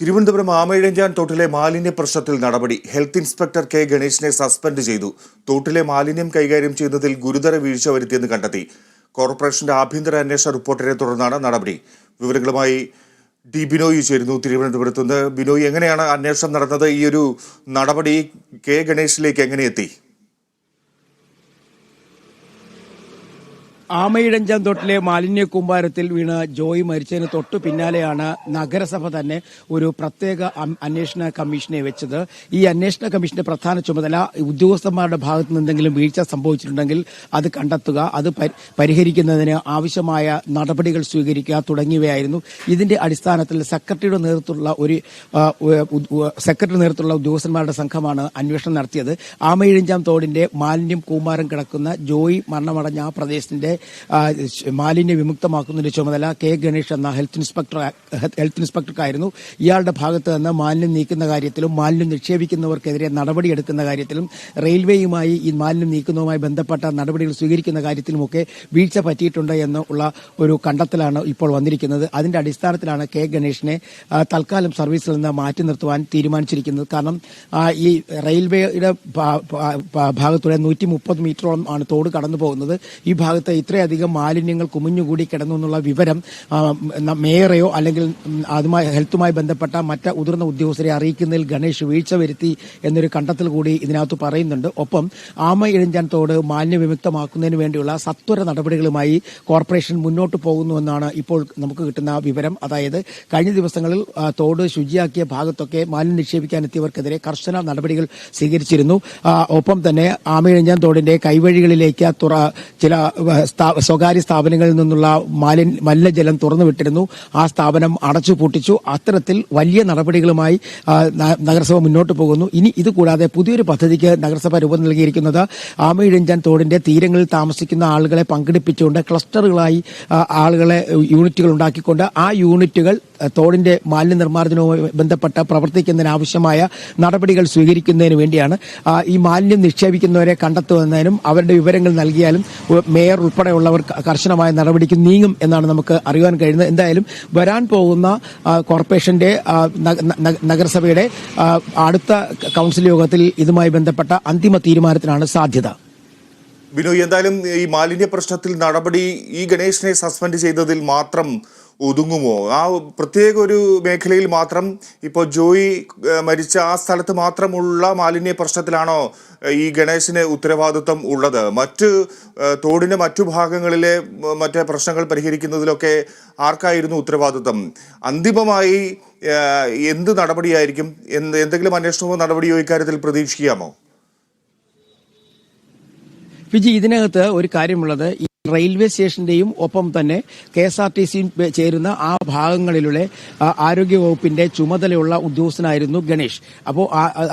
തിരുവനന്തപുരം ആമയിഴഞ്ചാൻ തോട്ടിലെ മാലിന്യ പ്രശ്നത്തിൽ നടപടി. ഹെൽത്ത് ഇൻസ്പെക്ടർ കെ ഗണേശിനെ സസ്പെൻഡ് ചെയ്തു. തോട്ടിലെ മാലിന്യം കൈകാര്യം ചെയ്യുന്നതിൽ ഗുരുതര വീഴ്ച വരുത്തിയെന്ന് കണ്ടെത്തി. കോർപ്പറേഷന്റെ ആഭ്യന്തര അന്വേഷണ റിപ്പോർട്ടിനെ തുടർന്നാണ് നടപടി. വിവരങ്ങളുമായി ഡി ബിനോയ് ചേരുന്നു തിരുവനന്തപുരത്ത് ബിനോയ് എങ്ങനെയാണ് അന്വേഷണം നടന്നത്? ഈ ഒരു നടപടി കെ ഗണേശിലേക്ക് എങ്ങനെ എത്തി? ആമയിഴഞ്ചാം തൊട്ടിലെ മാലിന്യ കൂമ്പാരത്തിൽ വീണ് ജോയി മരിച്ചതിന് തൊട്ടു പിന്നാലെയാണ് നഗരസഭ തന്നെ ഒരു പ്രത്യേക അന്വേഷണ കമ്മീഷനെ വെച്ചത്. ഈ അന്വേഷണ കമ്മീഷന്റെ പ്രധാന ചുമതല ഉദ്യോഗസ്ഥന്മാരുടെ ഭാഗത്ത് നിന്ന് എന്തെങ്കിലും വീഴ്ച സംഭവിച്ചിട്ടുണ്ടെങ്കിൽ അത് കണ്ടെത്തുക അത് പരിഹരിക്കുന്നതിന് ആവശ്യമായ നടപടികൾ സ്വീകരിക്കുക തുടങ്ങിയവയായിരുന്നു. ഇതിന്റെ അടിസ്ഥാനത്തിൽ സെക്രട്ടറിയുടെ നേതൃത്വത്തിലുള്ള ഒരു സെക്രട്ടറി നേതൃത്വത്തിലുള്ള ഉദ്യോഗസ്ഥന്മാരുടെ സംഘമാണ് അന്വേഷണം നടത്തിയത്. ആമയിഴഞ്ചാം തോടിന്റെ മാലിന്യം കൂമ്പാരം കിടക്കുന്ന ജോയി മരണമടഞ്ഞ ആ പ്രദേശത്തിന്റെ മാലിന്യ വിമുക്തമാക്കുന്നതിന്റെ ചുമതല കെ ഗണേഷ് എന്ന ഹെൽത്ത് ഇൻസ്പെക്ടർ ഹെൽത്ത് ഇൻസ്പെക്ടർക്കായിരുന്നു. ഇയാളുടെ ഭാഗത്ത് നിന്ന് മാലിന്യം നീക്കുന്ന കാര്യത്തിലും മാലിന്യം നിക്ഷേപിക്കുന്നവർക്കെതിരെ നടപടിയെടുക്കുന്ന കാര്യത്തിലും റെയിൽവേയുമായി ഈ മാലിന്യം നീക്കുന്നതുമായി ബന്ധപ്പെട്ട നടപടികൾ സ്വീകരിക്കുന്ന കാര്യത്തിലുമൊക്കെ വീഴ്ച പറ്റിയിട്ടുണ്ട് എന്നുള്ള ഒരു കണ്ടെത്തലാണ് ഇപ്പോൾ വന്നിരിക്കുന്നത്. അതിന്റെ അടിസ്ഥാനത്തിലാണ് കെ ഗണേഷിനെ തൽക്കാലം സർവീസിൽ നിന്ന് മാറ്റി നിർത്തുവാൻ തീരുമാനിച്ചിരിക്കുന്നത്. കാരണം ഈ റെയിൽവേയുടെ ഭാഗത്തൂടെ നൂറ്റി മുപ്പത് മീറ്ററോളം ആണ് തോട് കടന്നു പോകുന്നത് ഈ ഭാഗത്ത് ഇത്രയധികം മാലിന്യങ്ങൾ കുമിഞ്ഞുകൂടി കിടന്നു എന്നുള്ള വിവരം മേയറെയോ അല്ലെങ്കിൽ അതുമായി ഹെൽത്തുമായി ബന്ധപ്പെട്ട മറ്റ് മുതിർന്ന ഉദ്യോഗസ്ഥരെ അറിയിക്കുന്നതിൽ ഗണേഷ് വീഴ്ച വരുത്തി എന്നൊരു കണ്ടെത്തൽ കൂടി ഇതിനകത്ത് പറയുന്നുണ്ട്. ഒപ്പം ആമ ഇഴഞ്ചാൻ മാലിന്യ വിമുക്തമാക്കുന്നതിന് വേണ്ടിയുള്ള സത്വര നടപടികളുമായി കോർപ്പറേഷൻ മുന്നോട്ട് പോകുന്നുവെന്നാണ് ഇപ്പോൾ നമുക്ക് കിട്ടുന്ന വിവരം. അതായത് കഴിഞ്ഞ ദിവസങ്ങളിൽ തോട് ശുചിയാക്കിയ ഭാഗത്തൊക്കെ മാലിന്യം നിക്ഷേപിക്കാൻ എത്തിയവർക്കെതിരെ കർശന നടപടികൾ സ്വീകരിച്ചിരുന്നു. ഒപ്പം തന്നെ ആമയിഴഞ്ഞാൻ തോടിന്റെ കൈവഴികളിലേക്ക് തുറ ചില സ്വകാര്യ സ്ഥാപനങ്ങളിൽ നിന്നുള്ള മാലിന്യ മലിനജലം തുറന്നു വിട്ടിരുന്നു ആ സ്ഥാപനം അടച്ചു പൂട്ടിച്ചു അത്തരത്തിൽ വലിയ നടപടികളുമായി നഗരസഭ മുന്നോട്ട് പോകുന്നു. ഇനി ഇത് കൂടാതെ പുതിയൊരു പദ്ധതിക്ക് നഗരസഭ രൂപം നൽകിയിരിക്കുന്നത് ആമയിഴഞ്ചാൻ തോടിന്റെ തീരങ്ങളിൽ താമസിക്കുന്ന ആളുകളെ പങ്കെടുപ്പിച്ചുകൊണ്ട് ക്ലസ്റ്ററുകളായി ആളുകളെ യൂണിറ്റുകൾ ഉണ്ടാക്കിക്കൊണ്ട് ആ യൂണിറ്റുകൾ തോടിന്റെ മാലിന്യ നിർമ്മാർജനവുമായി ബന്ധപ്പെട്ട് പ്രവർത്തിക്കുന്നതിനാവശ്യമായ നടപടികൾ സ്വീകരിക്കുന്നതിന് വേണ്ടിയാണ് ഈ മാലിന്യം നിക്ഷേപിക്കുന്നവരെ കണ്ടെത്തുന്നതിനും അവരുടെ വിവരങ്ങൾ നൽകിയാലും മേയർ മേയർ ഉൾപ്പെടെയുള്ളവർ കർശനമായ നടപടിക്ക് നീങ്ങും എന്നാണ് നമുക്ക് അറിയുവാൻ കഴിയുന്നത്. എന്തായാലും വരാൻ പോകുന്ന കോർപ്പറേഷന്റെ നഗരസഭയുടെ അടുത്ത കൗൺസിൽ യോഗത്തിൽ ഇതുമായി ബന്ധപ്പെട്ട അന്തിമ തീരുമാനത്തിനാണ് സാധ്യത. ബിനോയ് എന്തായാലും ഈ മാലിന്യ പ്രശ്നത്തിൽ നടപടി ഈ ഗണേഷിനെ സസ്പെൻഡ് ചെയ്തതിൽ മാത്രം ഒതുങ്ങുമോ? ആ പ്രത്യേക ഒരു മേഖലയിൽ മാത്രം ഇപ്പോൾ ജോയി മരിച്ച ആ സ്ഥലത്ത് മാത്രമുള്ള മാലിന്യ പ്രശ്നത്തിലാണോ ഈ ഗണേശിന് ഉത്തരവാദിത്വം ഉള്ളത്? മറ്റ് തോടിന്റെ മറ്റു ഭാഗങ്ങളിലെ മറ്റേ പ്രശ്നങ്ങൾ പരിഹരിക്കുന്നതിലൊക്കെ ആർക്കായിരുന്നു ഉത്തരവാദിത്വം? അന്തിമമായി എന്ത് നടപടിയായിരിക്കും? എന്ത് എന്തെങ്കിലും അന്വേഷണമോ നടപടിയോ ഇക്കാര്യത്തിൽ പ്രതീക്ഷിക്കാമോ? വിജി ഇതിനകത്ത് ഒരു കാര്യമുള്ളത് റെയിൽവേ സ്റ്റേഷന്റെയും ഒപ്പം തന്നെ കെ എസ് ആർ ടി സിയും ചേരുന്ന ആ ഭാഗങ്ങളിലുള്ള ആരോഗ്യ വകുപ്പിന്റെ ചുമതലയുള്ള ഉദ്യോഗസ്ഥനായിരുന്നു ഗണേഷ്. അപ്പോൾ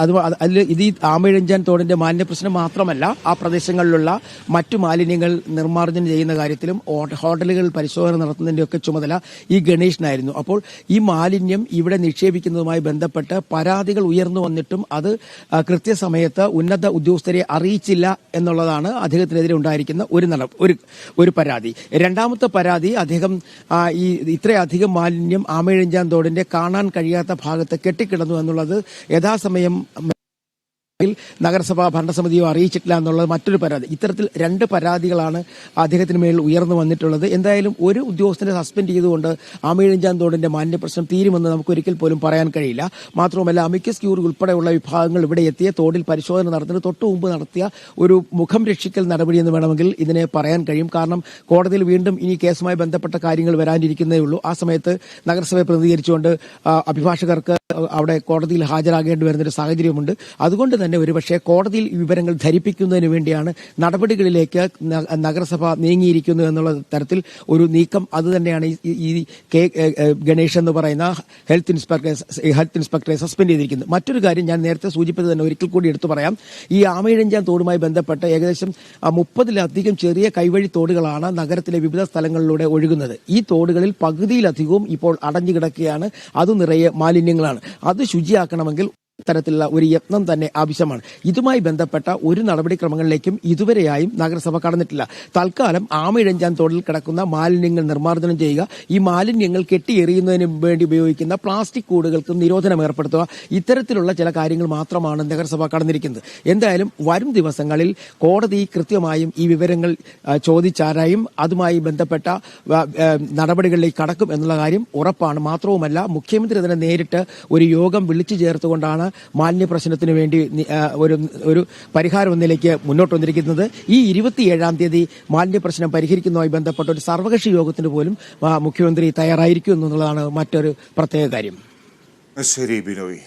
അത് അതിൽ ഇത് ആമയിഴഞ്ചാൻ തോടിന്റെ മാലിന്യ പ്രശ്നം മാത്രമല്ല ആ പ്രദേശങ്ങളിലുള്ള മറ്റു മാലിന്യങ്ങൾ നിർമ്മാർജനം ചെയ്യുന്ന കാര്യത്തിലും ഹോട്ടലുകൾ പരിശോധന നടത്തുന്നതിന്റെയൊക്കെ ചുമതല ഈ ഗണേഷിനായിരുന്നു. അപ്പോൾ ഈ മാലിന്യം ഇവിടെ നിക്ഷേപിക്കുന്നതുമായി ബന്ധപ്പെട്ട് പരാതികൾ ഉയർന്നു വന്നിട്ടും അത് കൃത്യസമയത്ത് ഉന്നത ഉദ്യോഗസ്ഥരെ അറിയിച്ചില്ല എന്നുള്ളതാണ് അദ്ദേഹത്തിനെതിരെ ഉണ്ടായിരിക്കുന്ന ഒരു ഒരു ഒരു പരാതി. രണ്ടാമത്തെ പരാതി അദ്ദേഹം ഈ ഇത്രയധികം മാലിന്യം ആമയിഴഞ്ചാൻ തോടിന്റെ കാണാൻ കഴിയാത്ത ഭാഗത്ത് കെട്ടിക്കിടന്നു എന്നുള്ളത് യഥാസമയം നഗരസഭാ ഭരണസമിതിയോ അറിയിച്ചിട്ടില്ല എന്നുള്ളത് മറ്റൊരു പരാതി. ഇത്തരത്തിൽ രണ്ട് പരാതികളാണ് അദ്ദേഹത്തിന് മേൽ ഉയർന്നു വന്നിട്ടുള്ളത്. എന്തായാലും ഒരു ഉദ്യോഗസ്ഥനെ സസ്പെൻഡ് ചെയ്തുകൊണ്ട് ആമയിഴഞ്ചാൻ തോടിന്റെ മാന്യപ്രശ്നം തീരുമെന്ന് നമുക്ക് ഒരിക്കൽ പോലും പറയാൻ കഴിയില്ല. മാത്രവുമല്ല അമിക്കസ് ക്യൂറി ഉൾപ്പെടെയുള്ള വിഭാഗങ്ങൾ ഇവിടെ എത്തിയ തോടിൽ പരിശോധന നടത്തുന്നത് തൊട്ടു മുമ്പ് നടത്തിയ ഒരു മുഖം രക്ഷിക്കൽ നടപടി എന്ന് വേണമെങ്കിൽ ഇതിനെ പറയാൻ കഴിയും. കാരണം കോടതിയിൽ വീണ്ടും ഇനി കേസുമായി ബന്ധപ്പെട്ട കാര്യങ്ങൾ വരാനിരിക്കുന്നേ ഉള്ളൂ ആ സമയത്ത് നഗരസഭയെ പ്രതികരിച്ചുകൊണ്ട് അഭിഭാഷകർക്ക് അവിടെ കോടതിയിൽ ഹാജരാകേണ്ടി വരുന്നൊരു സാഹചര്യമുണ്ട്. അതുകൊണ്ട് തന്നെ ഒരുപക്ഷെ കോടതിയിൽ വിവരങ്ങൾ ധരിപ്പിക്കുന്നതിന് വേണ്ടിയാണ് നടപടികളിലേക്ക് നഗരസഭ നീങ്ങിയിരിക്കുന്നു എന്നുള്ള തരത്തിൽ ഒരു നീക്കം അത് തന്നെയാണ് ഈ- കെ ഗണേഷ് എന്ന് പറയുന്ന ഹെൽത്ത് ഇൻസ്പെക്ടറെ ഹെൽത്ത് ഇൻസ്പെക്ടറെ സസ്പെൻഡ് ചെയ്തിരിക്കുന്നത് മറ്റൊരു കാര്യം ഞാൻ നേരത്തെ സൂചിപ്പിച്ചത് തന്നെ ഒരിക്കൽ കൂടി എടുത്തു പറയാം. ഈ ആമയിഴഞ്ചാൻ തോടുമായി ബന്ധപ്പെട്ട് ഏകദേശം മുപ്പതിലധികം ചെറിയ കൈവഴി തോടുകളാണ് നഗരത്തിലെ വിവിധ സ്ഥലങ്ങളിലൂടെ ഒഴുകുന്നത്. ഈ തോടുകളിൽ പകുതിയിലധികവും ഇപ്പോൾ അടഞ്ഞു കിടക്കുകയാണ് അത് നിറയെ മാലിന്യങ്ങളാണ്. അത് ശുചിയാക്കണമെങ്കിൽ തരത്തിലുള്ള ഒരു യത്നം തന്നെ ആവശ്യമാണ്. ഇതുമായി ബന്ധപ്പെട്ട ഒരു നടപടിക്രമങ്ങളിലേക്കും ഇതുവരെയായും നഗരസഭ കടന്നിട്ടില്ല. തൽക്കാലം ആമയിഴഞ്ചാൻ തോടിൽ കിടക്കുന്ന മാലിന്യങ്ങൾ നിർമ്മാർജനം ചെയ്യുക. ഈ മാലിന്യങ്ങൾ കെട്ടിയെറിയുന്നതിന് വേണ്ടി ഉപയോഗിക്കുന്ന പ്ലാസ്റ്റിക് കൂടുകൾക്ക് നിരോധനം ഏർപ്പെടുത്തുക. ഇത്തരത്തിലുള്ള ചില കാര്യങ്ങൾ മാത്രമാണ് നഗരസഭ കടന്നിരിക്കുന്നത്. എന്തായാലും വരും ദിവസങ്ങളിൽ കോടതി കൃത്യമായും ഈ വിവരങ്ങൾ ചോദിച്ചാരായും അതുമായി ബന്ധപ്പെട്ട നടപടികളിലേക്ക് കടക്കും എന്നുള്ള കാര്യം ഉറപ്പാണ്. മാത്രവുമല്ല മുഖ്യമന്ത്രി തന്നെ നേരിട്ട് ഒരു യോഗം വിളിച്ചു ചേർത്തുകൊണ്ടാണ് മാലിന്യ പ്രശ്നത്തിന് വേണ്ടി ഒരു ഒരു പരിഹാരം ഒന്നിലേക്ക് മുന്നോട്ട് വന്നിരിക്കുന്നത്. ഈ ഇരുപത്തിയേഴാം തീയതി മാലിന്യ പ്രശ്നം പരിഹരിക്കുന്നതുമായി ബന്ധപ്പെട്ട ഒരു സർവകക്ഷി യോഗത്തിന് പോലും മുഖ്യമന്ത്രി തയ്യാറായിരിക്കും എന്നുള്ളതാണ് മറ്റൊരു പ്രത്യേക കാര്യം. ശരി ബിനോയ്.